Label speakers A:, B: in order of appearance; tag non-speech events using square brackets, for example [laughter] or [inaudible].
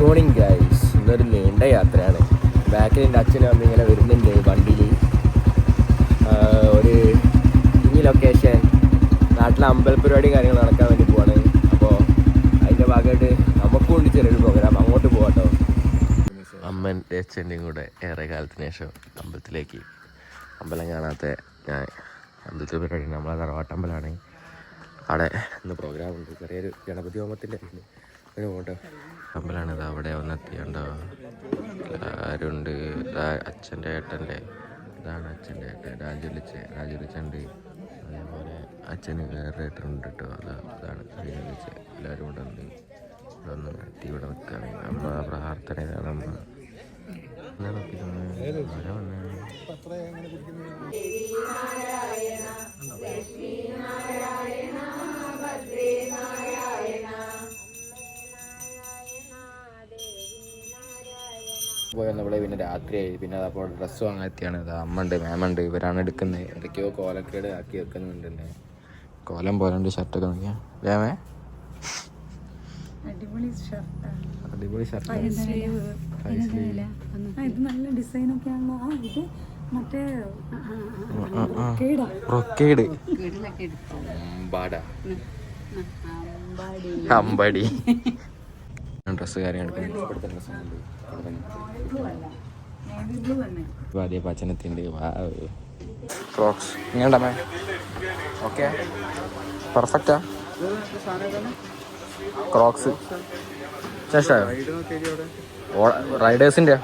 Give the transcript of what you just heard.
A: Morning guys ഇന്നൊരു നീണ്ട യാത്രയാണ്. ബാക്കിൽ എന്റെ അച്ഛനും അമ്മ ഇങ്ങനെ വരുന്നുണ്ട് വണ്ടിയിൽ. ഒരു ഈ ലൊക്കേഷൻ നാട്ടിലെ അമ്പലപരിപാടി കാര്യങ്ങൾ നടക്കാൻ വേണ്ടി പോവാണ്. അപ്പോൾ അതിന്റെ ഭാഗമായിട്ട് നമുക്കും ഉണ്ട് ചെറിയൊരു പ്രോഗ്രാം അങ്ങോട്ട് പോകട്ടോ അമ്മന്റെ അച്ഛന്റെയും കൂടെ ഏറെ കാലത്തിന് ശേഷം അമ്പലത്തിലേക്ക്. അമ്പലം കാണാത്ത ഞാൻ അമ്പലത്തിൽ പരിപാടി നമ്മളെ തറവാട്ടമ്പലമാണ്. അവിടെ ഇന്ന് പ്രോഗ്രാം ഉണ്ട്. ചെറിയൊരു ഗണപതി ഹോമത്തിന്റെ ഇത് അവിടെ വന്നെത്തിയുണ്ടോ ആരുണ്ട്? അച്ഛന്റെ ഏട്ടന്റെ. ഇതാണ് അച്ഛന്റെ ഏട്ടൻ രാജുലിച്ച. രാജുലിച്ചുണ്ട്. അതേപോലെ അച്ഛന് വേറെ ഏട്ടനുണ്ട് കേട്ടോ അതാ ഇതാണ് രാജുലിച്ച്. എല്ലാവരും ഇവിടെ ഉണ്ട്. ഇവിടെ ഒന്ന് എത്തി ഇവിടെ നിൽക്കാൻ അമ്മ പ്രാർത്ഥന നോക്കിയിരുന്നത്? ആരാ വന്നേ? പോയി വന്നപ്പോൾ പിന്നെ രാത്രിയായി. പിന്നെ അതപ്പോൾ ഡ്രസ്സ് വാങ്ങാൻ എത്തിയാണ് ഇത് അമ്മ ഉണ്ട് മേമുണ്ട്. ഇവരാണ് എടുക്കുന്നത്. എന്തൊക്കെയോ കോലക്കേട് ആക്കി വെക്കുന്നുണ്ട് കോലം പോലെ ഉണ്ട് ഷർട്ടൊക്കെ നോക്കിയാ. വേമേ
B: അടിപൊളി
A: ഷർട്ട്
B: ഇത് നല്ല ഡിസൈനൊക്കെ ആണല്ലോ. ആ ഇത് മറ്റേ കേടാ
A: റൊക്കേട്. അമ്പടി. [laughs] ഡ്രസ്സ് കാര്യം എടുക്കുന്നത് അതേ പച്ചനത്തിന്റെ ഫ്രോക്സ് ഇങ്ങനെ മേ ഓക്കെ പെർഫെക്റ്റാ ക്രോക്സ് ശേഷം റൈഡേഴ്സിന്റെ